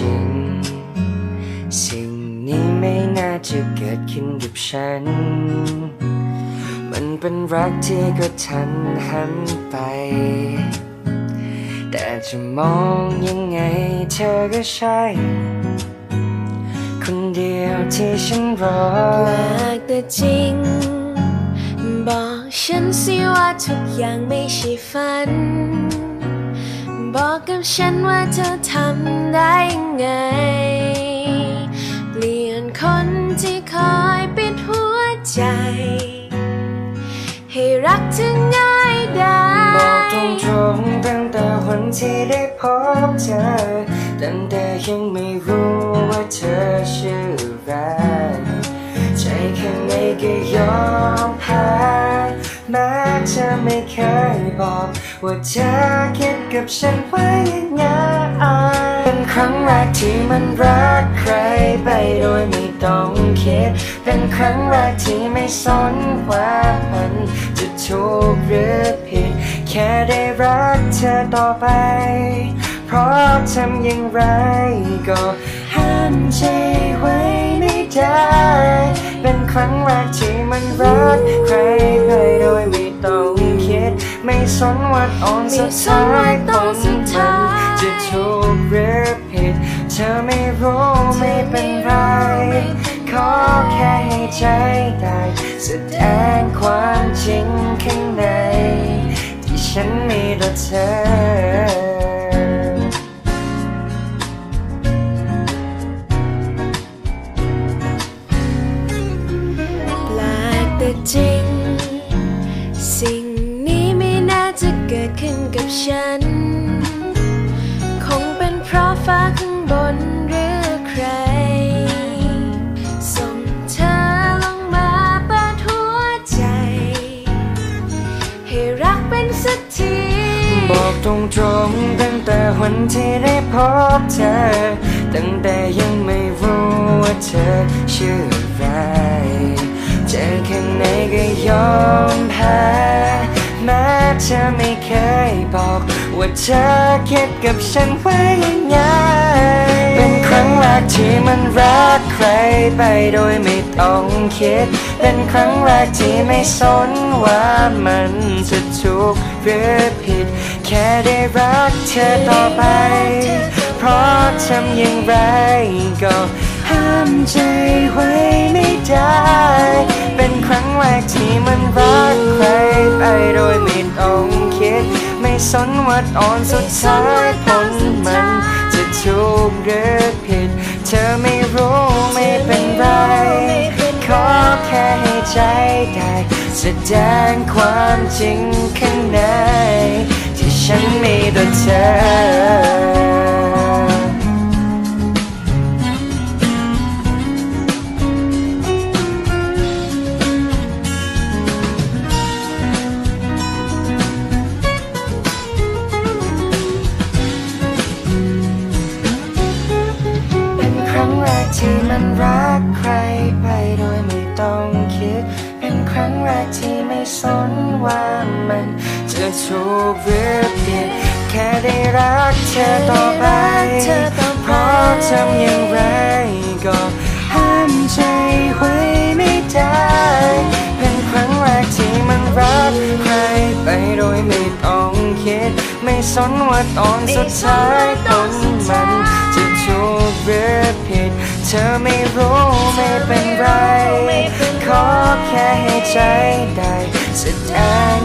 กแต่จริงสิ่งนี้ไม่น่าจะเกิดขึ้นกับฉัน มันเป็นรักที่กระทันหันไป แต่จะมองยังไงเธอก็ใช่ คนเดียวที่ฉันรอแปลกแต่จริง บอกฉันสิว่าทุกอย่างไม่ใช่ฝัน บอกกับฉันว่าเธอทำได้ยังไง เปลี่ยนคนที่คอยปิดหัวใจ ให้รักเธอง่ายได้ บอกตรงๆตั้งแต่วันที่ได้พบเธอ ตั้งแต่ยังไม่รู้ว่าเธอชื่ออะไรใจข้างในก็ยอมแพ้แม้เธอไม่เคยบอก ว่าเธอคิดกับฉันไว้ยังไงเป็นครั้งแรกที่มันรักใครไปโดยไม่ต้องคิด เป็นครั้งแรกที่ไม่สนว่ามันจะถูกหรือผิด แค่ได้รักเธอต่อไป เพราะทำอย่างไรก็ห้ามใจไว้ไม่ได้ เป็นครั้งแรกที่มันรักใครไปโดยไม่ต้อง สนว่าตอนสุดท้ายตอนสุดท้ายจะถูกหรือผิดเธอไม่รู้ไม่เป็นไรขอแค่ให้ใจได้แสดงความจริงข้างใน ที่ฉันมีต่อเธอแปลกแต่จริง ฉัน คงเป็นเพราะฟ้าข้างบนหรือใคร ส่งเธอลงมาเปิดหัวใจ ให้รักเป็นสักที บอกตรงๆตั้งแต่วันที่ได้พบเธอ ตั้งแต่ยังไม่รู้ว่าเธอชื่ออะไรใจข้างในก็ยอมแพ้ เธอไม่เคยบอก ว่าเธอคิดกับฉันไว้ยังไง เป็นครั้งแรกที่มันรักใครไปโดยไม่ต้องคิด เป็นครั้งแรกที่ไม่สนว่ามันจะถูกหรือผิด แค่ได้รักเธอต่อไป เพราะทำอย่างไรก็ห้ามใจไว้ไม่ได้ เป็นครั้งแรกที่มันรักใครไปโดย สนวัดอ่อนสุดท้ายผลมันจะถูกหรือผิด เธอไม่รู้ไม่เป็นไร ขอแค่ให้ใจได้ แสดงความจริงข้างใน ไม่สนว่ามันจะถูกหรือผิดแค่ได้รักเธอต่อไปเพราะทำอย่างไรก็ห้ามใจไว้ไม่ได้ เป็นครั้งแรกที่มันรักใครไปโดยไม่ต้องคิด ไม่สนว่าตอนสุดท้ายผลมันจะถูกหรือผิด เธอไม่รู้ไม่เป็น แค่ให้ใจได้แสดง